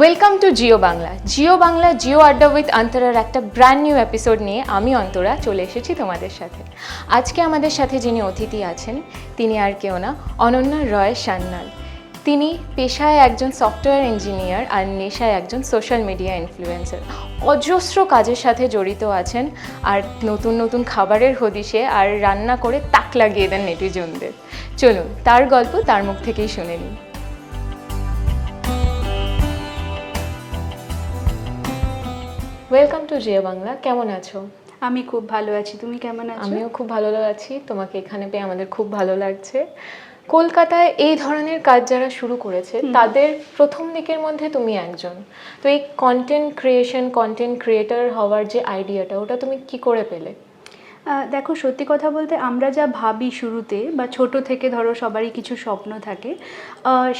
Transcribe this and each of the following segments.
Welcome to Jio Bangla Jio Bangla Jio adda with অন্তরার একটা brand new episode নিয়ে আমি অন্তরা চলে এসেছি তোমাদের সাথে। আজকে আমাদের সাথে যিনি অতিথি আছেন, তিনি আর কেউ না, অনন্যা রয় সান্যাল। তিনি পেশায় একজন সফটওয়্যার ইঞ্জিনিয়ার আর নেশায় একজন সোশ্যাল মিডিয়া ইনফ্লুয়েন্সার অজস্র কাজের সাথে জড়িত আছেন আর নতুন নতুন খাবারের হদিশে আর রান্না করে তাক লাগিয়ে দেন নেটিজনদের। চলুন, তার গল্প তার মুখ থেকেই শুনে নিই। ওয়েলকাম টু জিয়া বাংলা কেমন আছো? আমি খুব ভালো আছি। তুমি কেমন আছো? আমিও খুব ভালো আছি। তোমাকে এখানে পেয়ে আমাদের খুব ভালো লাগছে। কলকাতায় এই ধরনের কাজ যারা শুরু করেছে তাদের প্রথম দিকের মধ্যে তুমি একজন। তো এই কন্টেন্ট ক্রিয়েশন কন্টেন্ট ক্রিয়েটার হওয়ার যে আইডিয়াটা ওটা তুমি কি করে পেলে? দেখো, সত্যি কথা বলতে আমরা যা ভাবি শুরুতে, বা ছোট থেকে ধরো সবারই কিছু স্বপ্ন থাকে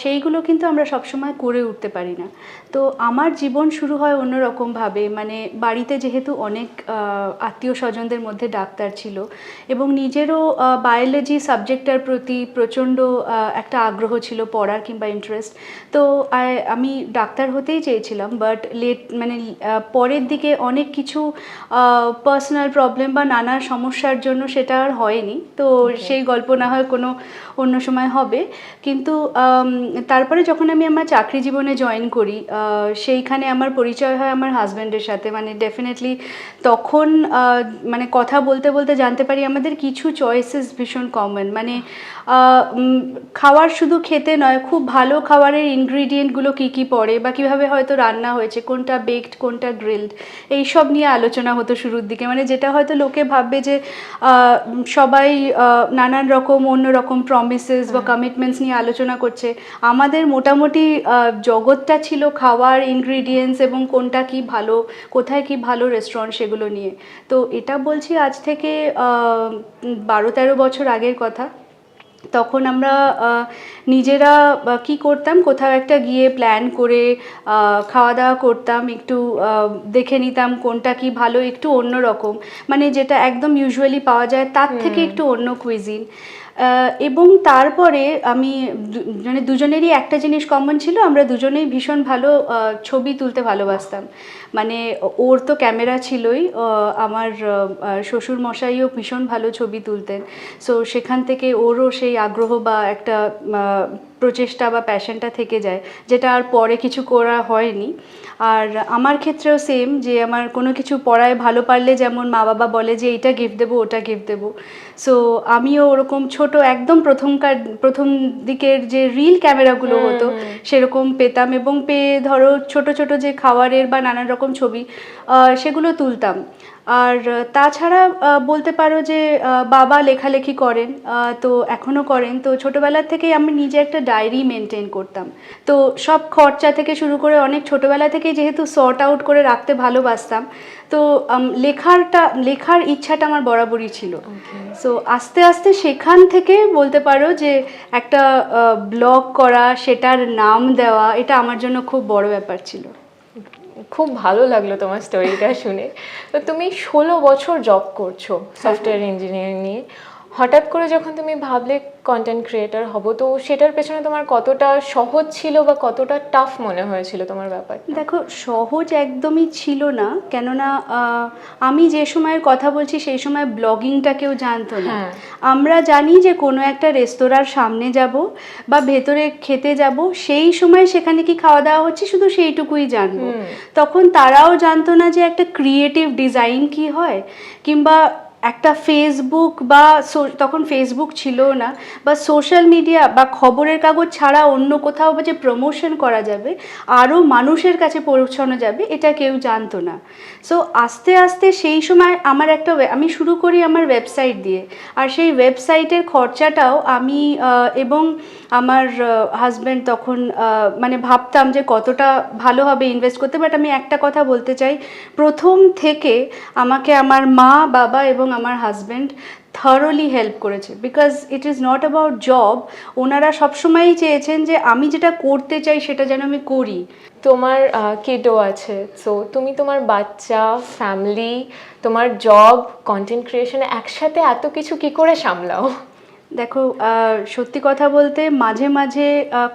সেইগুলো কিন্তু আমরা সবসময় করে উঠতে পারি না। তো আমার জীবন শুরু হয় অন্যরকমভাবে মানে বাড়িতে যেহেতু অনেক আত্মীয় স্বজনদের মধ্যে ডাক্তার ছিল, এবং নিজেরও বায়োলজি সাবজেক্টটার প্রতি প্রচণ্ড একটা আগ্রহ ছিল পড়ার কিংবা ইন্টারেস্ট তো আমি ডাক্তার হতেই চেয়েছিলাম বাট লেট মানে পরের দিকে অনেক কিছু পার্সোনাল প্রবলেম বা নানা সমস্যার জন্য সেটা আর হয়নি। তো সেই গল্প না হয় কোনো অন্য সময় হবে। কিন্তু তারপরে যখন আমি আমার চাকরি জীবনে জয়েন করি সেইখানে আমার পরিচয় হয় আমার হাজব্যান্ডের সাথে। মানে ডেফিনেটলি তখন মানে কথা বলতে বলতে জানতে পারি আমাদের কিছু চয়েসেস ভীষণ কমন মানে খাওয়ার শুধু খেতে নয় খুব ভালো খাবারের ইনগ্রিডিয়েন্টগুলো কী কী পড়ে বা কীভাবে হয়তো রান্না হয়েছে কোনটা বেকড কোনটা গ্রিলড এইসব নিয়ে আলোচনা হতো শুরুর দিকে। মানে যেটা হয়তো লোকে ভাববে যে সবাই নানান রকম অন্য রকম প্রমিসেস বা কমিটমেন্টস নিয়ে আলোচনা করছে। আমাদের মোটামুটি জগৎটা ছিল খাওয়ার ইনগ্রিডিয়েন্টস এবং কোনটা কি ভালো কোথায় কি ভালো রেস্টুরেন্ট সেগুলো নিয়ে। তো এটা বলছি আজ থেকে বারো তেরো বছর আগের কথা। তখন আমরা নিজেরা কি করতাম? কোথাও একটা গিয়ে প্ল্যান করে খাওয়া দাওয়া করতাম একটু দেখে নিতাম কোনটা কি ভালো একটু অন্য রকম মানে যেটা একদম ইউজুয়ালি পাওয়া যায় তার থেকে একটু অন্য কুইজিন এবং তারপরে আমি মানে দুজনেরই একটা জিনিস কমন ছিল, আমরা দুজনেই ভীষণ ভালো ছবি তুলতে ভালোবাসতাম। মানে ওর তো ক্যামেরা ছিলই আমার শ্বশুর মশাইও ভীষণ ভালো ছবি তুলতেন। সো সেখান থেকে ওরও সেই আগ্রহ বা একটা প্রচেষ্টা বা প্যাশনটা থেকে যায় যেটা আর পরে কিছু করা হয়নি। আর আমার ক্ষেত্রেও সেম যে আমার কোনো কিছু পড়ায় ভালো পারলে যেমন মা বাবা বলে যে এইটা গিফট দেবো ওটা গিফট দেবো। সো আমিও ওরকম ছোট একদম প্রথমকার প্রথম দিকের যে রিল ক্যামেরাগুলো হতো সেরকম পেতাম এবং পেয়ে ধরো ছোট ছোট যে খাবারের বা নানান রকম ছবি সেগুলো তুলতাম। আর তাছাড়া বলতে পারো যে বাবা লেখালেখি করেন তো এখনও করেন তো ছোটোবেলার থেকেই আমি নিজে একটা ডায়েরি মেনটেন করতাম। তো সব খরচা থেকে শুরু করে অনেক ছোটোবেলা থেকেই যেহেতু সর্ট আউট করে রাখতে ভালোবাসতাম তো লেখারটা লেখার ইচ্ছাটা আমার বরাবরই ছিল। সো আস্তে আস্তে সেখান থেকে বলতে পারো যে একটা ব্লগ করা সেটার নাম দেওয়া এটা আমার জন্য খুব বড় ব্যাপার ছিল। খুব ভালো লাগল তোমার স্টোরিটা শুনে। তো তুমি ষোলো বছর জব করছ সফটওয়্যার ইঞ্জিনিয়ারিং নিয়ে। হঠাৎ করে যখন তুমি ভাবলে কন্টেন্ট ক্রিয়েটার হব তো সেটার পেছনে তোমার কতটা সহজ ছিল বা কতটা টাফ মনে হয়েছিল তোমার ব্যাপার দেখো সহজ একদমই ছিল না। কেননা আমি যে সময়ের কথা বলছি সেই সময় ব্লগিংটা কেউ জানতো না। হ্যাঁ। আমরা জানি যে কোনো একটা রেস্তোরাঁর সামনে যাব বা ভেতরে খেতে যাব সেই সময় সেখানে কি খাওয়া দাওয়া হচ্ছে শুধু সেইটুকুই জানব। তখন তারাও জানতো না যে একটা ক্রিয়েটিভ ডিজাইন কি হয় কিংবা একটা ফেসবুক বা তখন ফেসবুক ছিল না, বা সোশ্যাল মিডিয়া বা খবরের কাগজ ছাড়া অন্য কোথাও বা যে প্রমোশন করা যাবে, আরও মানুষের কাছে পৌঁছানো যাবে, এটা কেউ জানতো না। সো আস্তে আস্তে সেই সময় আমার একটা আমি শুরু করি আমার ওয়েবসাইট দিয়ে, আর সেই ওয়েবসাইটের খরচাটাও আমি এবং আমার হাজব্যান্ড তখন মানে ভাবতাম যে কতটা ভালো হবে ইনভেস্ট করতে বাট আমি একটা কথা বলতে চাই, প্রথম থেকে আমাকে আমার মা, বাবা এবং আমার হাজব্যান্ড থারোলি হেল্প করেছে। Because it is not about job ওনারা সবসময়ই চেয়েছেন যে আমি যেটা করতে চাই সেটা যেন আমি করি। তোমার কেডো আছে সো তুমি তোমার বাচ্চা ফ্যামিলি তোমার জব কন্টেন্ট ক্রিয়েশন একসাথে এত কিছু কি করে সামলাও? দেখো সত্যি কথা বলতে মাঝে মাঝে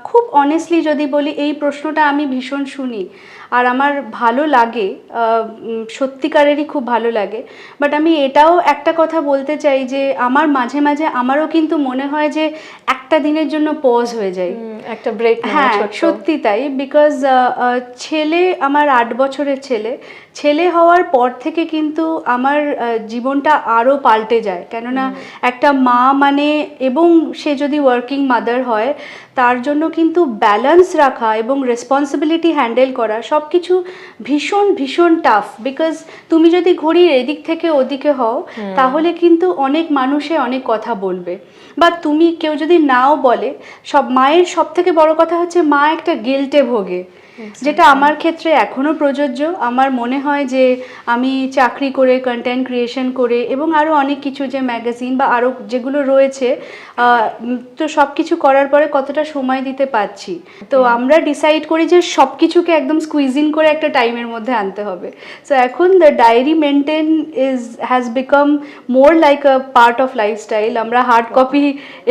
খুব অনেস্টলি যদি বলি, এই প্রশ্নটা আমি ভীষণ শুনি। আর আমার ভালো লাগে সত্যিকারেরই খুব ভালো লাগে। বাট আমি এটাও একটা কথা বলতে চাই যে, আমার মাঝে মাঝে আমারও কিন্তু মনে হয় যে একটা দিনের জন্য পজ হয়ে যায়। একটা ব্রেক হ্যাঁ সত্যি তাই বিকজ ছেলে আমার আট বছরের ছেলে ছেলে হওয়ার পর থেকে কিন্তু আমার জীবনটা আরও পাল্টে যায়। কেননা একটা মা মানে এবং সে যদি ওয়ার্কিং মাদার হয় তার জন্য কিন্তু ব্যালেন্স রাখা এবং রেসপন্সিবিলিটি হ্যান্ডেল করা সব কিছু ভীষণ ভীষণ টাফ বিকজ তুমি যদি ঘড়ির এদিক থেকে ওদিকে হও তাহলে কিন্তু অনেক মানুষে অনেক কথা বলবে। বা তুমি কেউ যদি নাও বলে। সব মায়ের সব থেকে বড় কথা হচ্ছে মা একটা গিল্টে ভোগে। যেটা আমার ক্ষেত্রে এখনও প্রযোজ্য। আমার মনে হয় যে আমি চাকরি করে কন্টেন্ট ক্রিয়েশন করে এবং আরও অনেক কিছু যে ম্যাগাজিন বা আরও যেগুলো রয়েছে তো সব কিছু করার পরে কতটা সময় দিতে পারছি। তো আমরা ডিসাইড করি যে সব কিছুকে একদম স্কুইজিং করে একটা টাইমের মধ্যে আনতে হবে। সো এখন the diary maintain is has become more like a part of lifestyle আমরা হার্ড কপি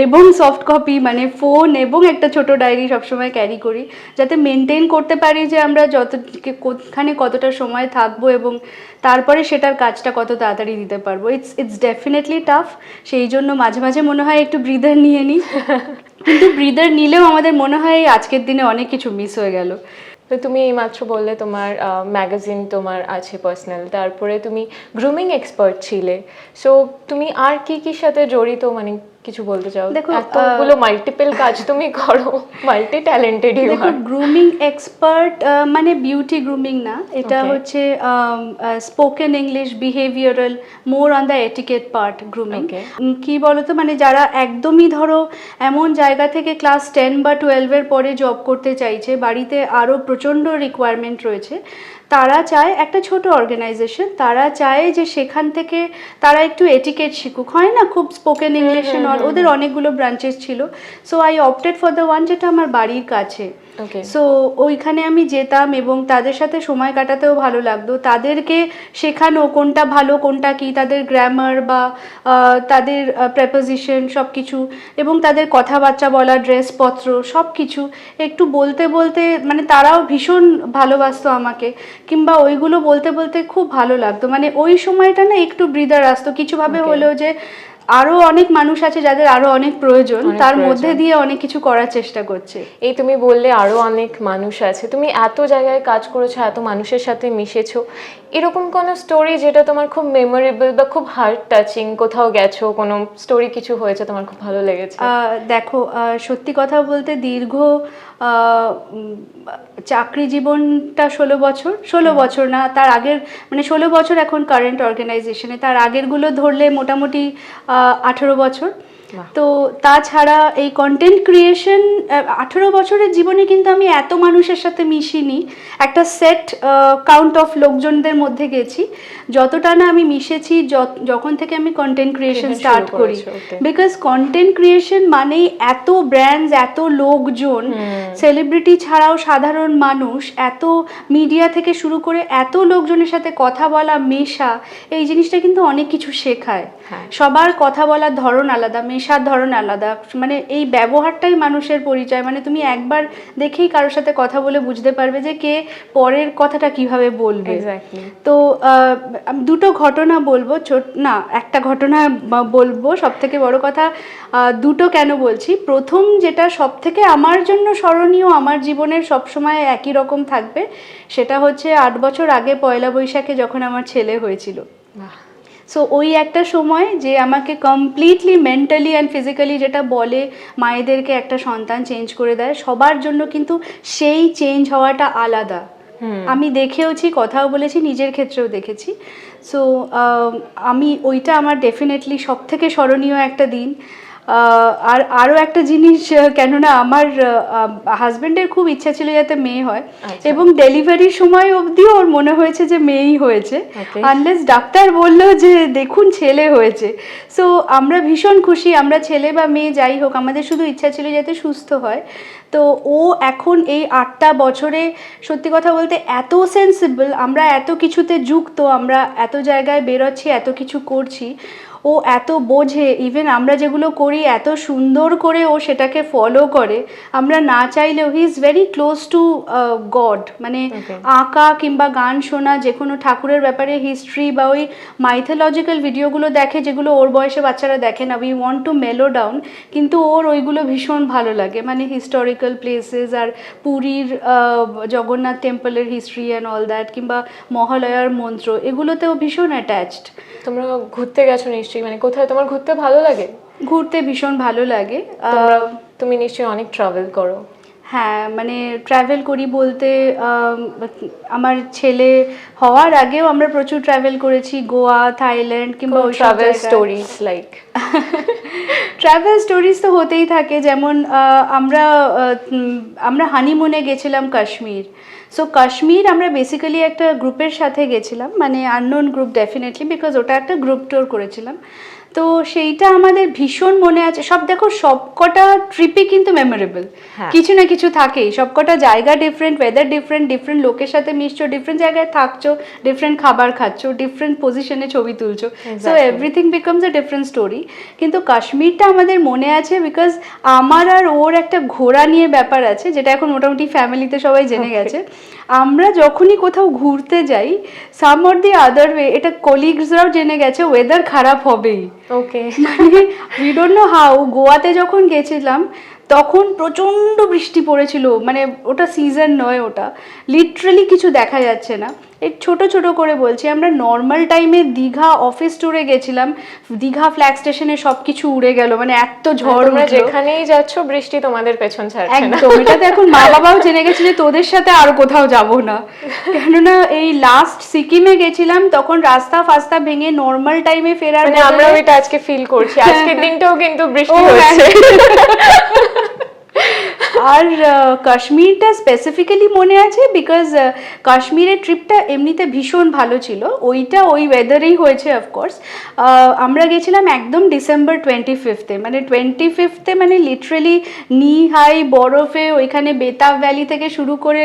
এবং সফট কপি মানে ফোন এবং একটা ছোট ডায়েরি সবসময় ক্যারি করি যাতে মেনটেন করতে পারি যে আমরা যত কোথানে কতটা সময় থাকব এবং তারপরে সেটার কাজটা কত তাড়াতাড়ি দিতে পারব। ইটস ইটস ডেফিনেটলি টাফ সেই জন্য মাঝে মাঝে মনে হয় একটু ব্রিদার নিয়ে নিই। কিন্তু ব্রিদার নিলেও আমাদের মনে হয় আজকের দিনে অনেক কিছু মিস হয়ে গেল। তো তুমি এইমাত্র বললে তোমার ম্যাগাজিন তোমার আছে পার্সোনাল তারপরে তুমি গ্রুমিং এক্সপার্ট ছিলে। সো তুমি আর কি কি সাথে জড়িত? মানে কিছু বলতে চাও? দেখো, এতগুলো মাল্টিপল কাজ তুমি করো মাল্টি ট্যালেন্টেড ইউ দেখো আর গ্রুমিং এক্সপার্ট মানে বিউটি গ্রুমিং না এটা হচ্ছে spoken English behavioural more on the etiquette part grooming. কি বলতো মানে যারা একদমই ধরো এমন জায়গা থেকে ক্লাস টেন বা টুয়েলভের পরে জব করতে চাইছে বাড়িতে আরও প্রচণ্ড রিকোয়ারমেন্ট রয়েছে তারা চায় একটা ছোট অর্গানাইজেশন তারা চায় যে সেখান থেকে তারা একটু এটিকেট শিখুক। হয় না খুব স্পোকেন ইংলিশ ওদের অনেকগুলো ব্রাঞ্চেস ছিল। So I opted for the one যেটা আমার বাড়ির কাছে। সো ওইখানে আমি যেতাম এবং তাদের সাথে সময় কাটাতেও ভালো লাগতো। তাদেরকে শেখানো কোনটা ভালো কোনটা কি তাদের গ্রামার বা তাদের প্রেপোজিশন সব কিছু এবং তাদের কথাবার্তা বলা ড্রেসপত্র সব কিছু একটু বলতে বলতে মানে তারাও ভীষণ ভালোবাসতো আমাকে কিংবা ওইগুলো বলতে বলতে খুব ভালো লাগতো। মানে ওই সময়টা না একটু ব্রিদার আসতো। কিছুভাবে হলেও যে আরও অনেক মানুষ আছে যাদের আরও অনেক প্রয়োজন তার মধ্যে দিয়ে অনেক কিছু করার চেষ্টা করছে। এই তুমি বললে আরও অনেক মানুষ আছে। তুমি এত জায়গায় কাজ করেছ এত মানুষের সাথে মিশেছো। এরকম কোনো স্টোরি যেটা তোমার খুব মেমোরেবল বা খুব হার্ট টাচিং কোথাও গেছো? কোনো স্টোরি কিছু হয়েছে তোমার খুব ভালো লেগেছে? দেখো সত্যি কথা বলতে দীর্ঘ চাকরি জীবনটা ষোলো বছর। ষোলো বছর না তার আগের মানে ষোলো বছর এখন কারেন্ট অর্গানাইজেশনে তার আগেরগুলো ধরলে মোটামুটি আঠেরো বছর। তো তাছাড়া এই কন্টেন্ট ক্রিয়েশন আঠেরো বছরের জীবনে কিন্তু আমি এত মানুষের সাথে মিশিনি। একটা সেট কাউন্ট অফ লোকজনদের মধ্যে গেছি। যতটা না আমি মিশেছি যখন থেকে আমি কন্টেন্ট ক্রিয়েশন স্টার্ট করি। বিকজ কন্টেন্ট ক্রিয়েশন মানেই এত ব্র্যান্ডস এত লোকজন। সেলিব্রিটি ছাড়াও সাধারণ মানুষ এত মিডিয়া থেকে শুরু করে এত লোকজনের সাথে কথা বলা মেশা এই জিনিসটা কিন্তু অনেক কিছু শেখায়। হ্যাঁ। সবার কথা বলার ধরন আলাদা। ধরন আলাদা মানে এই ব্যবহারটাই মানুষের পরিচয়। মানে তুমি একবার দেখেই কারোর সাথে কথা বলে বুঝতে পারবে যে কে পরের কথাটা কীভাবে বলবে। তো দুটো ঘটনা বলব ছোট না একটা ঘটনা বলব সব থেকে বড় কথা দুটো কেন বলছি? প্রথম যেটা সব থেকে আমার জন্য স্মরণীয় আমার জীবনের সব সময় একই রকম থাকবে সেটা হচ্ছে আট বছর আগে পয়লা বৈশাখে যখন আমার ছেলে হয়েছিল। সো ওই একটা সময় যে আমাকে কমপ্লিটলি মেন্টালি অ্যান্ড ফিজিক্যালি যেটা বলে মায়েদেরকে একটা সন্তান চেঞ্জ করে দেয় সবার জন্য কিন্তু সেই চেঞ্জ হওয়াটা আলাদা। আমি দেখেওছি কথাও বলেছি নিজের ক্ষেত্রেও দেখেছি। সো আমি ওইটা আমার ডেফিনেটলি সব থেকে স্মরণীয় একটা দিন। আর আরও একটা জিনিস কেননা আমার হাজব্যান্ডের খুব ইচ্ছা ছিল যাতে মেয়ে হয়। আচ্ছা। এবং ডেলিভারির সময় অবধি ওর মনে হয়েছে যে মেয়েই হয়েছে। আনলেস ডাক্তার বলল যে দেখুন ছেলে হয়েছে। সো আমরা ভীষণ খুশি আমরা ছেলে বা মেয়ে যাই হোক আমাদের শুধু ইচ্ছা ছিল যাতে সুস্থ হয়। তো ও এখন এই আটটা বছরে সত্যি কথা বলতে এত সেন্সিবল আমরা এত কিছুতে যুক্ত আমরা এত জায়গায় বেরোচ্ছি এত কিছু করছি ও এত বোঝে ইভেন আমরা যেগুলো করি এত সুন্দর করে ও সেটাকে ফলো করে আমরা না চাইলেও he is very close to God মানে আঁকা কিংবা গান শোনা যে কোনো ঠাকুরের ব্যাপারে হিস্ট্রি বা ওই মাইথোলজিক্যাল ভিডিওগুলো দেখে যেগুলো ওর বয়সে বাচ্চারা দেখে না we want to mellow down কিন্তু ওর ওইগুলো ভীষণ ভালো লাগে মানে হিস্টোরিক্যাল প্লেসেস আর পুরীর জগন্নাথ টেম্পলের হিস্ট্রি অ্যান্ড অল দ্যাট কিংবা মহালয়ার মন্ত্র এগুলোতেও ভীষণ অ্যাটাচড তোমরা ঘুরতে গেছো নিশ্চয়ই মানে কোথায় তোমার ঘুরতে ভালো লাগে? ঘুরতে ভীষণ ভালো লাগে। তুমি নিশ্চয়ই অনেক ট্রাভেল করো। হ্যাঁ মানে ট্রাভেল করি বলতে আমার ছেলে হওয়ার আগেও আমরা প্রচুর ট্রাভেল করেছি গোয়া থাইল্যান্ড কিংবা travel stories like travel stories তো হতেই থাকে যেমন আমরা আমরা হানিমুনে গেছিলাম কাশ্মীর। সো কাশ্মীর আমরা বেসিক্যালি একটা গ্রুপের সাথে গেছিলাম মানে আননোন গ্রুপ ডেফিনেটলি বিকজ ওটা একটা গ্রুপ ট্যুর করেছিলাম। তো সেইটা আমাদের ভীষণ মনে আছে। সব দেখো সবকটা ট্রিপই কিন্তু মেমোরেবল হ্যাঁ। কিছু না কিছু থাকেই। সবকটা জায়গা ডিফারেন্ট ওয়েদার ডিফারেন্ট ডিফারেন্ট লোকের সাথে মিশছো ডিফারেন্ট জায়গায় থাকছো ডিফারেন্ট খাবার খাচ্ছো ডিফারেন্ট পজিশনে ছবি তুলছো। So everything becomes a different story কিন্তু কাশ্মীরটা আমাদের মনে আছে বিকজ আমার আর ওর একটা ঘোরা নিয়ে ব্যাপার আছে যেটা এখন মোটামুটি ফ্যামিলিতে সবাই জেনে গেছে। আমরা যখনই কোথাও ঘুরতে যাই সাম অর দি আদার ওয়ে এটা কলিগসরাও জেনে গেছে ওয়েদার খারাপ হবেই। ওকে মানে উই ডোন্ট নো হাউ গোয়াতে যখন গেছিলাম, তখন প্রচণ্ড বৃষ্টি পড়েছিল। মানে ওটা সিজন নয় ওটা। লিটারালি কিছু দেখা যাচ্ছে না। এই ছোট ছোট করে বলছি আমরা নর্মাল টাইমে দীঘা অফিস ট্যুরে গেছিলাম দীঘা ফ্ল্যাগ স্টেশনে সব কিছু উড়ে গেল মানে এত ঝড় তোমরা যেখানেই যাচ্ছ বৃষ্টি তোমাদের পেছন ছাড়ছে না। একদম এটা তো এখন মা বাবাও জেনে গেছে যে তোদের সাথে আর কোথাও যাব না। কেননা এই লাস্ট সিকিমে গেছিলাম তখন রাস্তা ফাস্তা ভেঙে নর্মাল টাইমে ফেরার মানে আমরা বদলে- ওইটা আজকে ফিল করছি। আজকের দিনটাও কিন্তু বৃষ্টি ও, হ্যাঁ। হচ্ছে। আর কাশ্মীরটা স্পেসিফিক্যালি মনে আছে? বিকজ কাশ্মীরের ট্রিপটা এমনিতে ভীষণ ভালো ছিল। ওইটা ওই ওয়েদারেই হয়েছে অফকোর্স আমরা গেছিলাম একদম ডিসেম্বর টোয়েন্টি ফিফথে মানে টোয়েন্টি ফিফথে মানে লিটারেলি নি হাই বরফে ওইখানে বেতাব ভ্যালি থেকে শুরু করে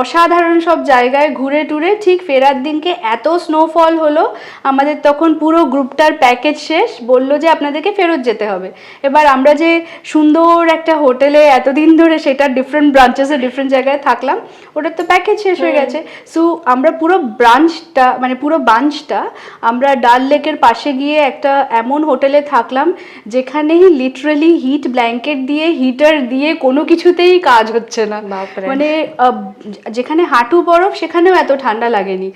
অসাধারণ সব জায়গায় ঘুরে টুরে ঠিক ফেরার দিনকে এত স্নোফল হলো, আমাদের তখন পুরো গ্রুপটার প্যাকেজ শেষ। বলল যে আপনাদেরকে ফেরত যেতে হবে। এবার আমরা যে সুন্দর একটা হোটেলে এতদিন ধরে সেটা ডিফারেন্ট ব্রাঞ্চেসে ডিফারেন্ট জায়গায় থাকলাম। ওটার তো প্যাকেজ শেষ হয়ে গেছে। সো আমরা পুরো ব্রাঞ্চটা মানে পুরো বাঞ্চটা আমরা ডাল লেকের পাশে গিয়ে একটা এমন হোটেলে থাকলাম যেখানে লিটারালি হিট ব্ল্যাঙ্কেট দিয়ে হিটার দিয়ে কোনো কিছুতেই কাজ হচ্ছে না। মানে যেখানে হাঁটু বরফ সেখানেও এত ঠান্ডা লাগেনি।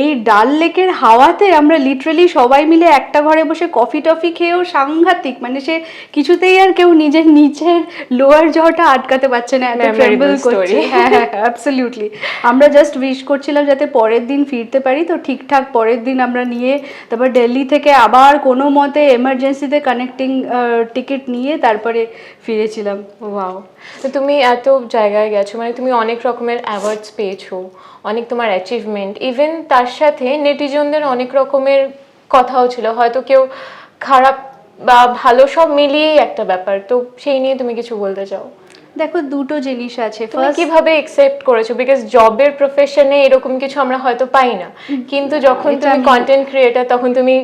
এই ডাল লেকের হাওয়াতে আমরা লিটারালি সবাই মিলে একটা ঘরে বসে কফি টফি খেয়েও সাংঘাতিক মানে সে কিছুতেই আর কেউ নিজের নিচের লোয়ার জটা আটকাতে পারছে না এত ট্রেম্বল করছে। হ্যাঁ হ্যাঁ অ্যাবসলিউটলি আমরা জাস্ট উইশ করছিলাম যাতে পরের দিন ফিরতে পারি তো ঠিকঠাক পরের দিন আমরা নিয়ে তারপর দিল্লি থেকে আবার কোনো মতে এমার্জেন্সিতে কানেক্টিং টিকিট নিয়ে তারপরে ফিরেছিলাম। ওয়াও তো তুমি এত জায়গায় গেছো মানে তুমি অনেক রকমের অ্যাওয়ার্ডস পেয়েছ অনেক তোমার অ্যাচিভমেন্ট ইভেন তার সাথে নেটিজনদের অনেক রকমের কথাও ছিল। হয়তো কেউ খারাপ বা ভালো সব মিলিয়েই একটা ব্যাপার তো সেই নিয়ে তুমি কিছু বলতে চাও? দেখো দুটো জিনিস আছে। তুমি কীভাবে একসেপ্ট করেছ? বিকজ জবের প্রফেশনে এরকম কিছু আমরা হয়তো পাই না। কিন্তু যখন তুমি কন্টেন্ট ক্রিয়েটার তখন তুমি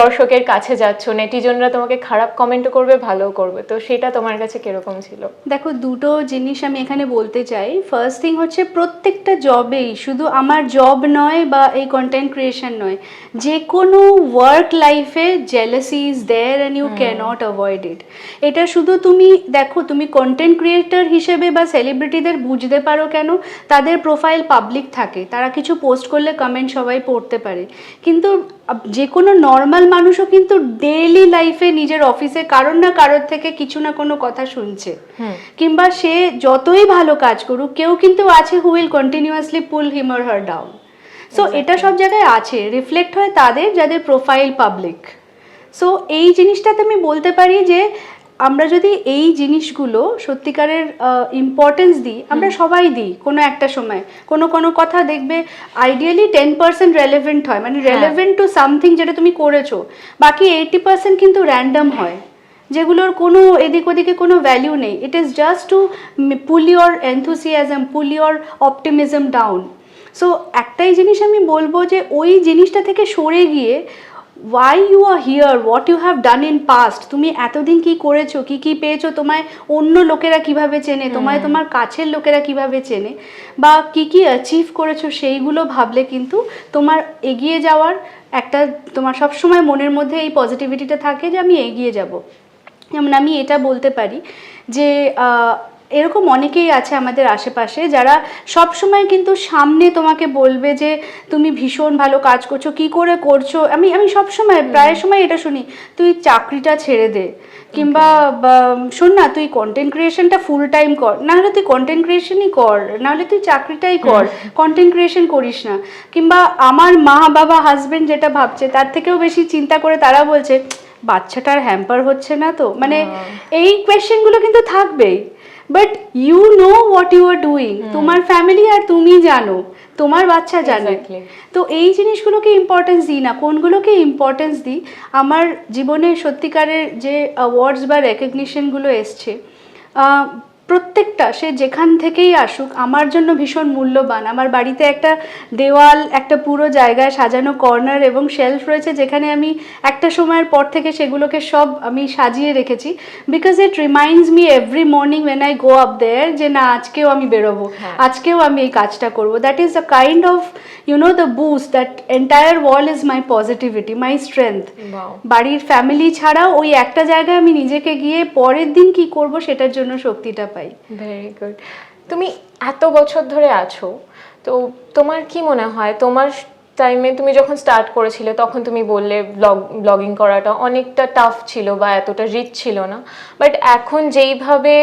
দর্শকের কাছে যাচ্ছ নেটিজনরা তোমাকে খারাপ কমেন্টও করবে ভালো করবে। তো সেটা তোমার কাছে কীরকম ছিল? দেখো দুটো জিনিস আমি এখানে বলতে চাই। ফার্স্ট থিং হচ্ছে প্রত্যেকটা জবেই শুধু আমার জব নয় বা এই কন্টেন্ট ক্রিয়েশন নয় যে কোনো ওয়ার্ক লাইফে jealousy is there and you cannot avoid it এটা শুধু তুমি দেখো তুমি কন্টেন্ট ক্রিয়েটার হিসেবে বা সেলিব্রিটিদের বুঝতে পারো কেন? তাদের প্রোফাইল পাবলিক থাকে। তারা কিছু পোস্ট করলে কমেন্ট সবাই পড়তে পারে। কিন্তু যে কোনো নর্মাল মানুষও কিন্তু ডেইলি লাইফে নিজের অফিসে কারোর না কারোর থেকে কিছু না কোনো কথা শুনছে। কিংবা সে যতই ভালো কাজ করুক কেউ কিন্তু আছে who will continuously pull him or her down so এটা সব জায়গায় আছে। রিফ্লেক্ট হয় তাদের যাদের প্রোফাইল পাবলিক সো এই জিনিসটাতে আমি বলতে পারি যে আমরা যদি এই জিনিসগুলো সত্যিকারের ইম্পর্টেন্স দিই আমরা সবাই দিই কোনো একটা সময়। কোনো কোনো কথা দেখবে আইডিয়ালি টেন পার্সেন্ট রেলেভেন্ট হয়। মানে। রেলেভেন্ট টু সামথিং যেটা তুমি করেছ। বাকি এইটি পার্সেন্ট কিন্তু র্যান্ডম হয়। যেগুলোর কোনো এদিক ওদিকে কোনো ভ্যালু নেই। It is just to pull your enthusiasm pull your optimism down so একটাই জিনিস আমি বলব যে ওই জিনিসটা থেকে সরে গিয়ে why you are here what you have done in past তুমি এতদিন কি করেছ? কি কি পেয়েছ? তোমায় অন্য লোকেরা কীভাবে চেনে? তোমায় তোমার কাছের লোকেরা কীভাবে চেনে? বা কি কি অ্যাচিভ করেছ সেইগুলো ভাবলে কিন্তু তোমার এগিয়ে যাওয়ার একটা তোমার সবসময় মনের মধ্যে এই পজিটিভিটিটা থাকে যে আমি এগিয়ে যাব। যেমন আমি এটা বলতে পারি যে এরকম অনেকেই আছে আমাদের আশেপাশে যারা সব সময় কিন্তু সামনে তোমাকে বলবে যে তুমি ভীষণ ভালো কাজ করছ কি করে করছ? আমি আমি সব সময় প্রায় সময় এটা শুনি তুই চাকরিটা ছেড়ে দে কিংবা শোন না তুই কন্টেন্ট ক্রিয়েশনটা ফুল টাইম কর না হলে তুই কন্টেন্ট ক্রিয়েশনই কর না হলে তুই চাকরিটাই কর কন্টেন্ট ক্রিয়েশন করিস না। কিংবা আমার মা বাবা হাজবেন্ড যেটা ভাবছে তার থেকেও বেশি চিন্তা করে তারা বলছে বাচ্চাটার হ্যাম্পার হচ্ছে না তো। মানে এই কোয়েশ্চেনগুলো কিন্তু থাকবেই। But you know what you are doing তোমার ফ্যামিলি আর তুমি জানো। তোমার বাচ্চা জানে. তো এই জিনিসগুলোকে ইম্পর্টেন্স দিই না। কোনগুলোকে ইম্পর্টেন্স দিই? আমার জীবনে সত্যিকারের যে অ্যাওয়ার্ডস বা রেকগনিশনগুলো এসছে প্রত্যেকটা সে যেখান থেকেই আসুক আমার জন্য ভীষণ মূল্যবান। আমার বাড়িতে একটা দেওয়াল একটা পুরো জায়গায় সাজানো কর্নার এবং শেলফ রয়েছে যেখানে আমি একটা সময়ের পর থেকে সেগুলোকে সব আমি সাজিয়ে রেখেছি। Because it reminds me every morning when I go up there যে না আজকেও আমি বেরোবো হ্যাঁ। আজকেও আমি এই কাজটা করব। That is the kind of you know the boost that entire wall is my positivity my strength বাড়ির ফ্যামিলি ছাড়াও ওই একটা জায়গায় আমি নিজেকে গিয়ে পরের দিন কি করব সেটার জন্য শক্তিটা পাই। ভেরি গুড তুমি এত বছর ধরে আছো তো তোমার কি মনে হয়? তোমার টাইমে তুমি যখন স্টার্ট করেছিলে তখন তুমি বললে ব্লগ ব্লগিং করাটা অনেকটা টাফ ছিল বা এতটা রিচ ছিল না। বাট এখন যেইভাবে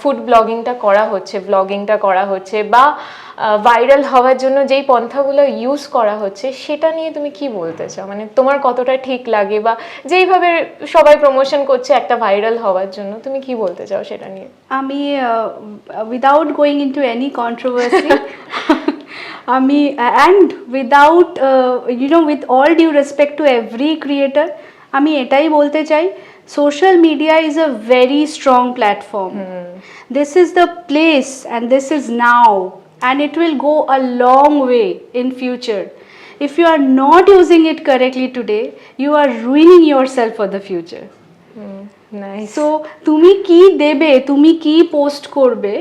ফুড ব্লগিংটা করা হচ্ছে ব্লগিংটা করা হচ্ছে বা ভাইরাল হওয়ার জন্য যেই পন্থাগুলো ইউজ করা হচ্ছে সেটা নিয়ে তুমি কি বলতে চাও? মানে তোমার কতটা ঠিক লাগে বা যেইভাবে সবাই প্রমোশন করছে একটা ভাইরাল হওয়ার জন্য তুমি কি বলতে চাও সেটা নিয়ে? আমি without going into any controversy আমি and without you know with all due respect to every creator আমি এটাই বলতে চাই social media is a very strong platform this is the place and this is now and it will go a long way in future if you are not using it correctly today you are ruining yourself for the future nice so তুমি কি দেবে তুমি কি post করবে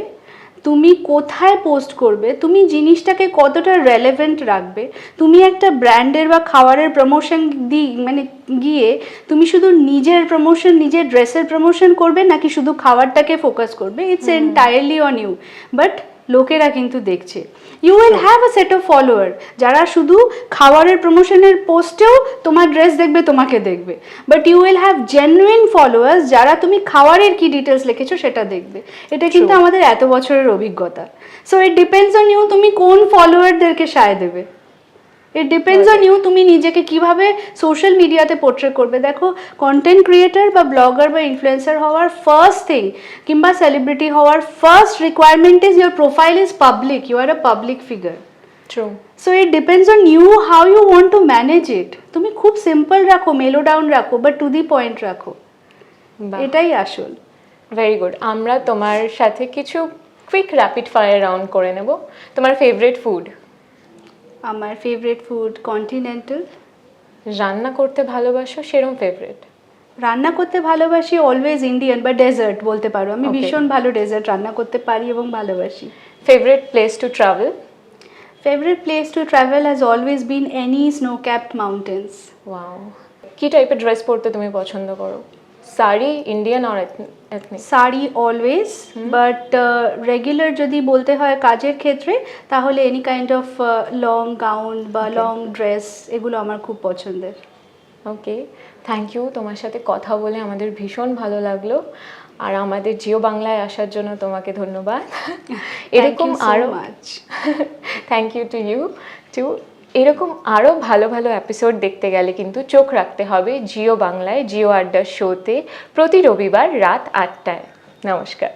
তুমি কোথায় post করবে? তুমি জিনিসটাকে কতটা রেলেভেন্ট রাখবে? তুমি একটা ব্র্যান্ডের বা খাবারের প্রমোশন দি মানে গিয়ে তুমি শুধু নিজের প্রমোশন নিজের ড্রেসের প্রমোশন করবে নাকি শুধু খাবারটাকে ফোকাস করবে? It's entirely on you but লোকেরা কিন্তু দেখছে। You will have a set of follower যারা শুধু খাবারের প্রমোশনের পোস্টেও তোমার ড্রেস দেখবে তোমাকে দেখবে। But you will have genuine followers যারা তুমি খাবারের কি ডিটেলস লিখেছো সেটা দেখবে। এটা কিন্তু আমাদের এত বছরের অভিজ্ঞতা। So it depends on you তুমি কোন ফলোয়ারদেরকে সায় দেবে। ইট ডিপেন্ডস অন ইউ তুমি নিজেকে কীভাবে সোশ্যাল মিডিয়াতে পোর্ট্রে করবে। দেখো কন্টেন্ট ক্রিয়েটার বা ব্লগার বা ইনফ্লুয়েন্সার হওয়ার ফার্স্ট থিং কিংবা সেলিব্রিটি হওয়ার first requirement is your profile is public you are a public figure true so it depends on you how you want to manage it তুমি খুব simple রাখো মেলো down রাখো but to the point রাখো। এটাই আসল। Very good আমরা তোমার সাথে কিছু কুইক র্যাপিড ফায়ার রাউন্ড করে নেব। তোমার ফেভারিট ফুড আমার ফেভারিট ফুড কন্টিনেন্টাল রান্না করতে ভালোবাসো সেরম ফেভারিট রান্না করতে ভালোবাসি অলওয়েজ ইন্ডিয়ান বা ডেজার্ট বলতে পারো। আমি ভীষণ ভালো ডেজার্ট রান্না করতে পারি এবং ভালোবাসি। Favourite place to travel favourite place to travel has always been any snow capped mountains wow কি টাইপের ড্রেস পরতে তুমি পছন্দ করো? Sari Indian R ethnic sari always but regular যদি বলতে হয় কাজের ক্ষেত্রে তাহলে any kind of long gown বা. লং ড্রেস এগুলো আমার খুব পছন্দের। ওকে থ্যাংক ইউ তোমার সাথে কথা বলে আমাদের ভীষণ ভালো লাগল। আর আমাদের জিও বাংলায় আসার জন্য তোমাকে ধন্যবাদ। এরকম আরও thank you to you too এরকম আরও ভালো ভালো এপিসোড দেখতে গেলে কিন্তু চোখ রাখতে হবে জিও বাংলায়, জিও আড্ডা শোতে প্রতি রবিবার রাত আটটায়। নমস্কার।